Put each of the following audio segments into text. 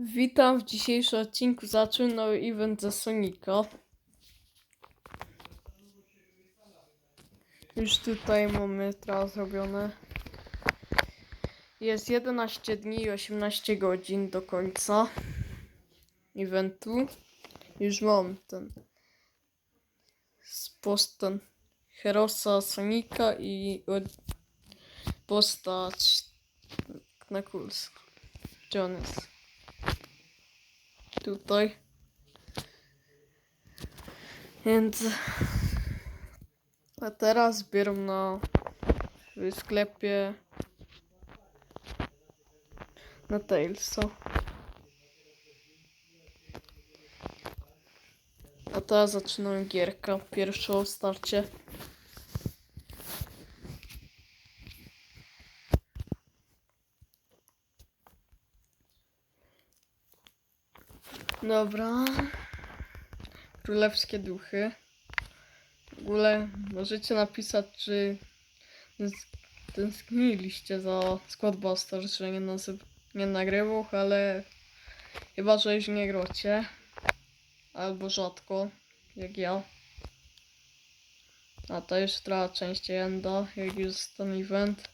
Witam w dzisiejszym odcinku. Zaczynał event ze Sonika. Już tutaj mamy teraz zrobione. Jest 11 dni i 18 godzin do końca eventu. Już mam ten z posten Herosa Sonika i postać Knuckles. Jest? Tutaj. Więc. A teraz zbieram na w sklepie na Tailsa. A teraz zaczynam gierkę. Pierwszą w starcie. Dobra. Królewskie duchy. W ogóle możecie napisać, czy tęs- tęskniliście za Squadbusters, że nie, nazyw- nie nagrywał, ale chyba, że już nie grocie. Albo rzadko, jak ja. A to już trochę częściej enda, jak już ten event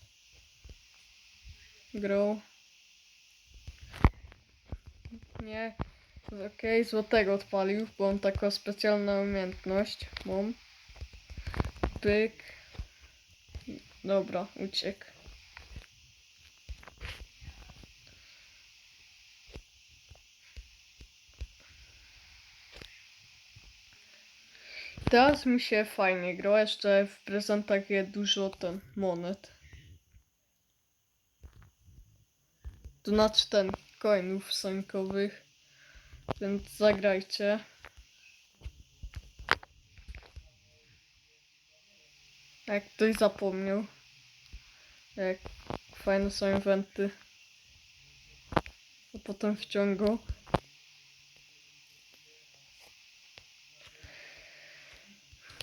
grał. Nie, Okej, złotego odpalił, bo mam taką specjalną umiejętność. Mam. Pyk. Dobra, uciekł. Teraz mi się fajnie gra, jeszcze w prezentach jest dużo ten monet. To znaczy ten coinów sonkowych. Więc zagrajcie. Jak ktoś zapomniał. Jak fajne są eventy. A potem wciągał.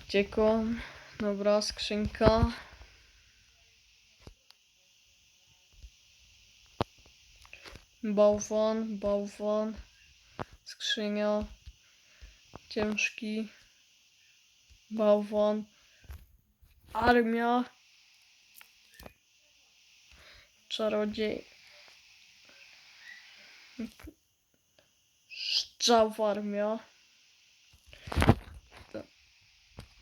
Uciekłam. Dobra, skrzynka. Bałwan, bałwan. Skrzynia. Ciężki. Bałwan. Armia. Czarodziej. Szczaw armia.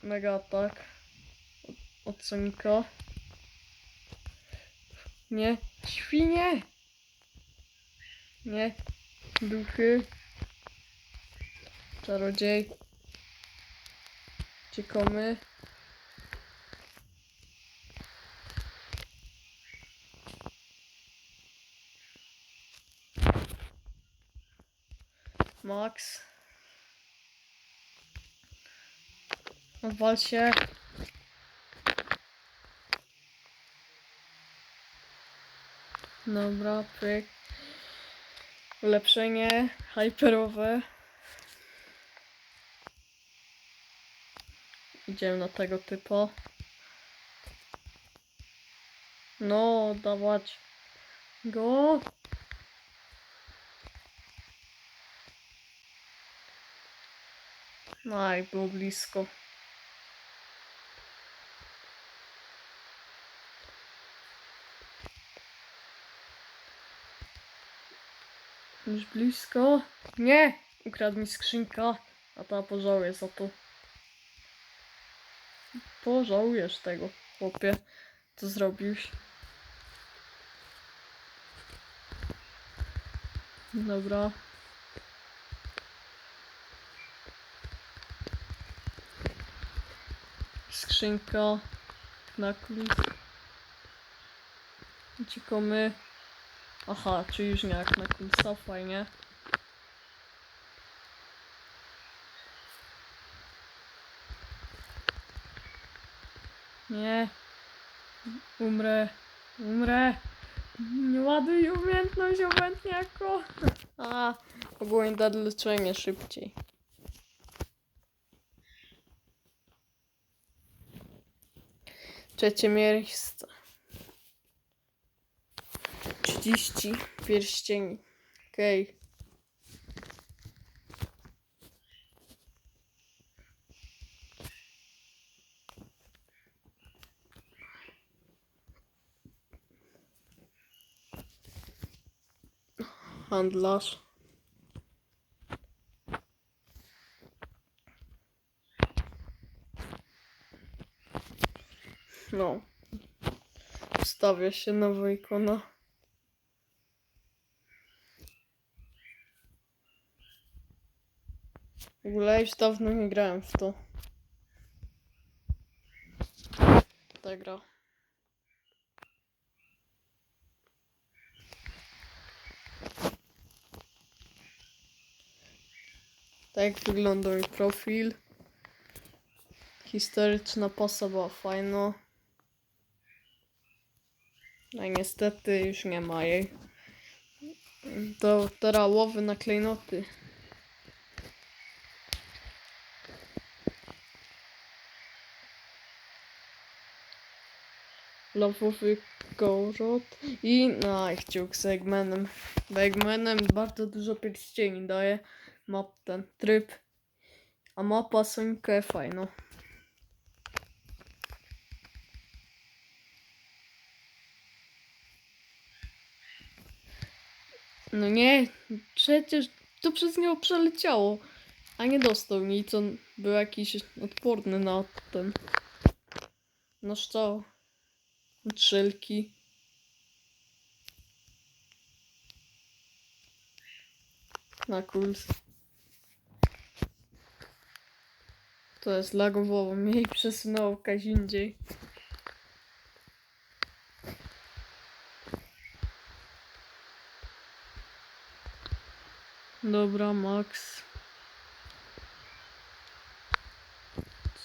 Mega atak. Od Sonika. Nie. Świnie. Nie. Duchy. Czarodziej. Ciekawy. Max. Odwal się. Dobra, pyk. Ulepszenie hyperowe. Idziemy na tego typa. No, dawać go. No i było blisko. Już blisko. Nie! Ukradł mi skrzynka, a ta pożałuje za to. Pożałujesz tego, chłopie. Co zrobiłeś? Dobra. Skrzynka. Knuckles. Uciekamy. Aha, czy już nie jak Knucklesa, fajnie. Nie. Umrę. Umrę. Nie ładuj umiejętność obłędniako. A, ogólnie da leczenie szybciej. Trzecie miejsce. 30 pierścieni. Okej. Handlarz. No. Wstawia się nowa ikona. W ogóle już dawno nie grałem w to. Ta gra. Tak wygląda mój profil. Historyczna posa była fajna. No i niestety już nie ma jej. To teraz łowy na klejnoty. Lawowy kołrot i no, chciuk z Eggmanem. Bo Eggmanem bardzo dużo pierścieni daje. Map ten tryb. A Sonika jest fajna. No nie, przecież to przez niego przeleciało. A nie dostał nic, on był jakiś odporny na ten. Na szczał. Trzelki. Na kuls. To jest lagowało mnie i przesunęło indziej. Dobra, Max.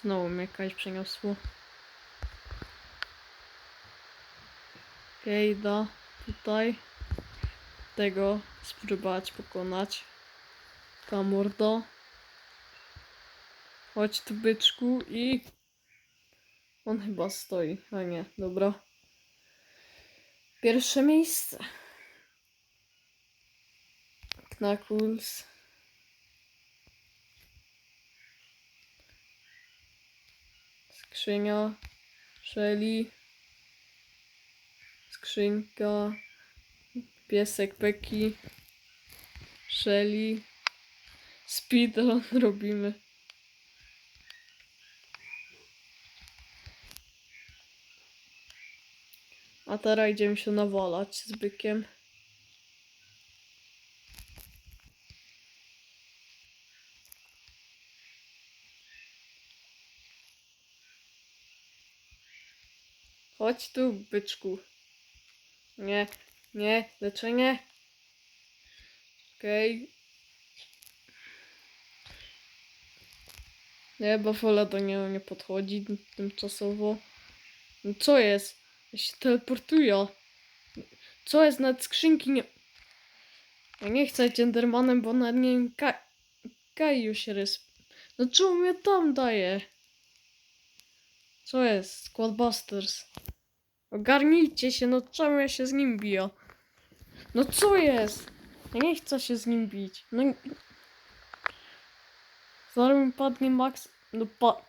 Znowu mnie kaś przeniosło. Okej, da tutaj tego spróbować pokonać. Kamordo. Chodź tu byczku i on chyba stoi, a nie, dobra. Pierwsze miejsce. Knuckles. Skrzynia. Shelly. Skrzynka. Piesek Peki. Shelly. Speedrun robimy. A teraz idziemy się nawalać z bykiem. Chodź tu, byczku. Nie, nie, leczenie. Okej. Nie, bo wola do niego nie podchodzi tymczasowo. No co jest? Ja się teleportuję. Co jest? Nad skrzynki nie... Ja nie chcę Endermanem, bo na nim Ka... Kaju się rys... No czemu mnie tam daje? Co jest? Squadbusters. Ogarnijcie się, no czemu ja się z nim biję? No co jest? Ja nie chcę się z nim bić. No... Zaraz mi padnie max... No pa...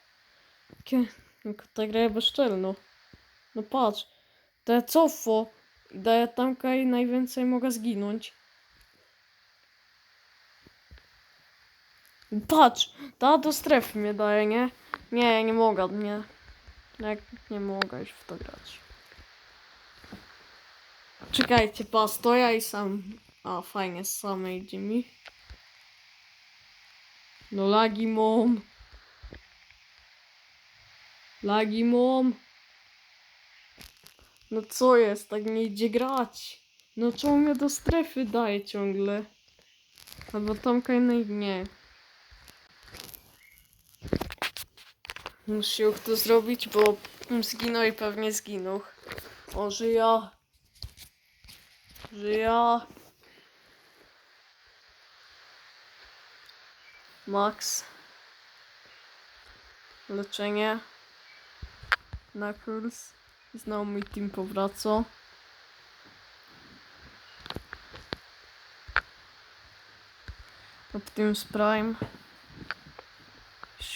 Kie... Jak ta gra jest bezczelna. No patrz. Ja cofo. I daję tamka i najwięcej mogę zginąć. Patrz, ta do strefy mnie daje, nie? Nie, nie mogę, nie. Jak nie mogę już w to grać. Czekajcie, pa, stoja i sam. A, fajnie, sam idzie mi. No lagi mom. Lagi mom. No co jest, tak nie idzie grać. No czemu mnie do strefy daje ciągle? Albo tam kajnej nie. Muszę to zrobić, bo zginął i pewnie zginął. O, żyja. Żyja. Max. Leczenie. Knuckles. Znowu mój team powraca. Optimus Prime.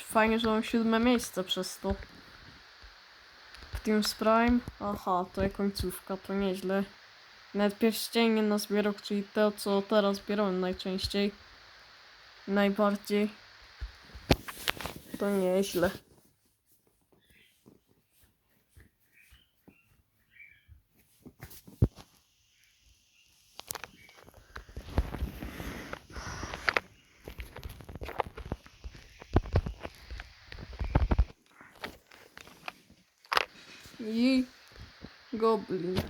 Fajnie, że mam siódme miejsce przez to. Optimus Prime. Aha, to jest końcówka, to nieźle. Nawet pierścienie na zbiorach, czyli to, co teraz zbierałem najczęściej. Najbardziej. To nieźle. I goblin.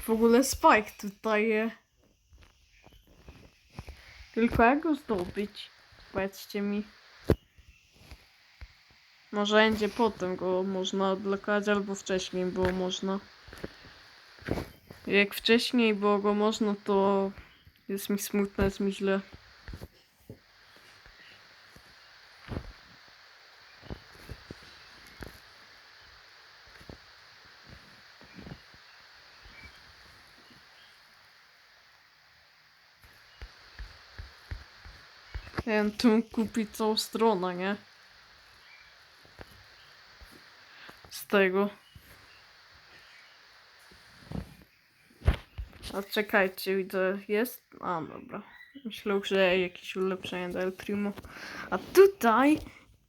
W ogóle Spike tutaj. Tylko jak go zdobyć? Powiedzcie mi. Może będzie potem go można odblokować, albo wcześniej było można. Jak wcześniej było go można, to jest mi smutno, jest mi źle. Bym tu kupić całą stronę, nie? Z tego. A czekajcie, widzę, jest... A, dobra. Myślę, że jakieś ulepszenie do Eltrimo. A tutaj,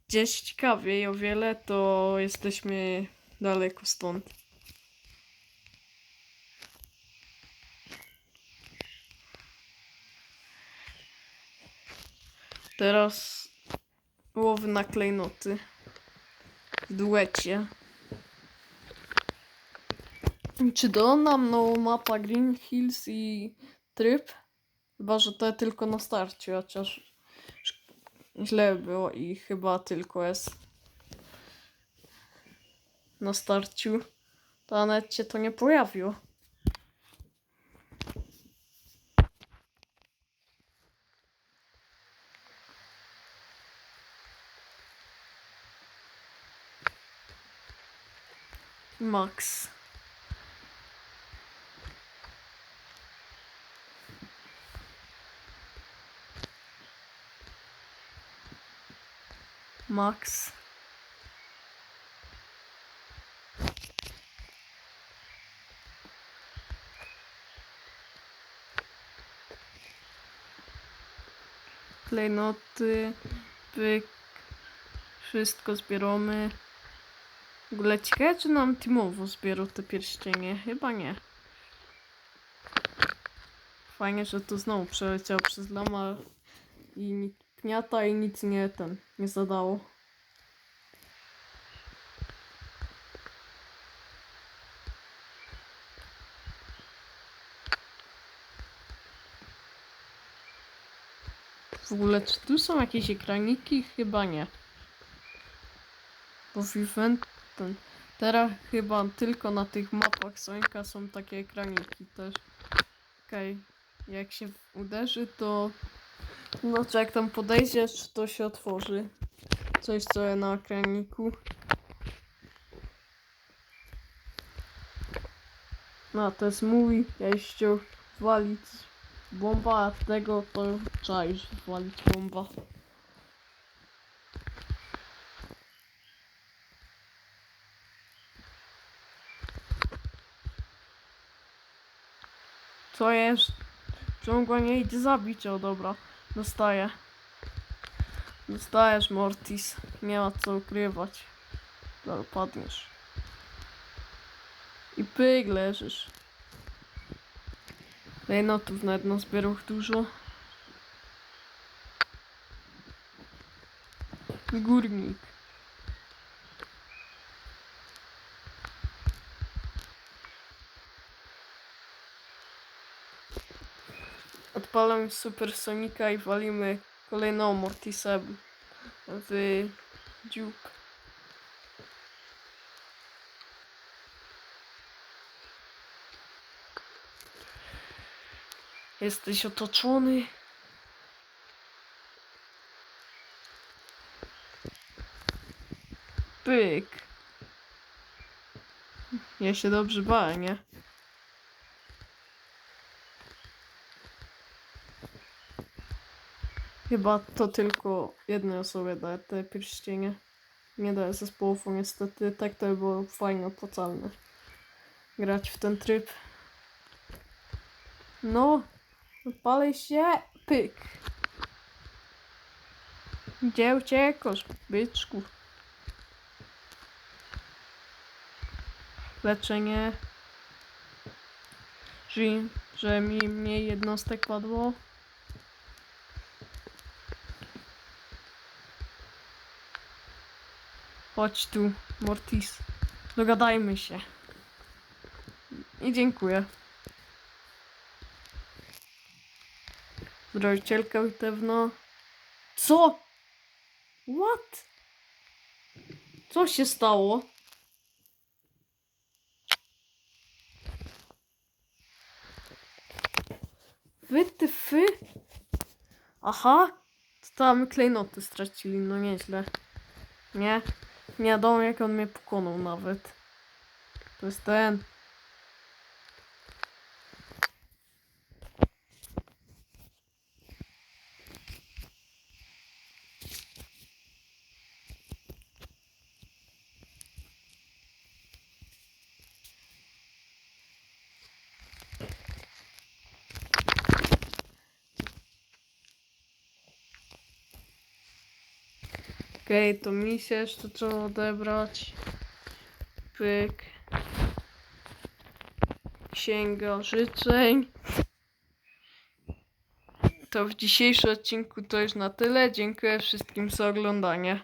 gdzieś ciekawiej o wiele, to jesteśmy daleko stąd. Teraz łowy na klejnoty. W duecie. Czy do nam no mapa Green Hills i tryb? Chyba, że to tylko na starcie, chociaż źle było i chyba tylko jest na starciu. To nawet się to nie pojawiło. Max. Max. Klejnoty, pyk, wszystko zbieramy. W ogóle ciekawe, czy nam teamowo zbierał te pierścienie? Chyba nie. Fajnie, że to znowu przeleciało przez lama i pniata i nic nie ten, nie zadało. W ogóle, czy tu są jakieś ekraniki? Chyba nie. Bo w event teraz chyba tylko na tych mapach Sonika są takie ekraniki też. Okej, jak się uderzy, to znaczy jak tam podejdziesz, to się otworzy. Coś co jest na ekraniku. No, to jest mój, chciał walić bomba, tego to już walić bomba. Co jest? Czemu go nie idzie zabić? O dobra, dostaję. Dostajesz Mortis. Nie ma co ukrywać. Dobra, padniesz. I pyk leżysz. Klejnotów nawet na zbiorach dużo. Górnik. Odpalam Supersonika i walimy kolejną Mortisa w dziób. Jesteś otoczony. Pyk. Ja się dobrze bałem, nie? Chyba to tylko jednej osobie da te pierścienie. nie daje zespołów, niestety. Tak to by było fajnie opłacalne. Grać w ten tryb. No, palej się, pyk. Gdzie uciekasz, byczku? Leczenie. Że, że mi mniej jednostek padło. Chodź tu, Mortis. Dogadajmy się. I dziękuję. Zdrowicielka bitewna. Co? What? Co się stało? Wy ty fy? Aha. To tam klejnoty stracili, no nieźle. Nie? Nie wiadomo jak on mnie pokonał nawet. To jest ten. Okej, to misję jeszcze trzeba odebrać. Pyk. Księga życzeń. To w dzisiejszym odcinku to już na tyle. Dziękuję wszystkim za oglądanie.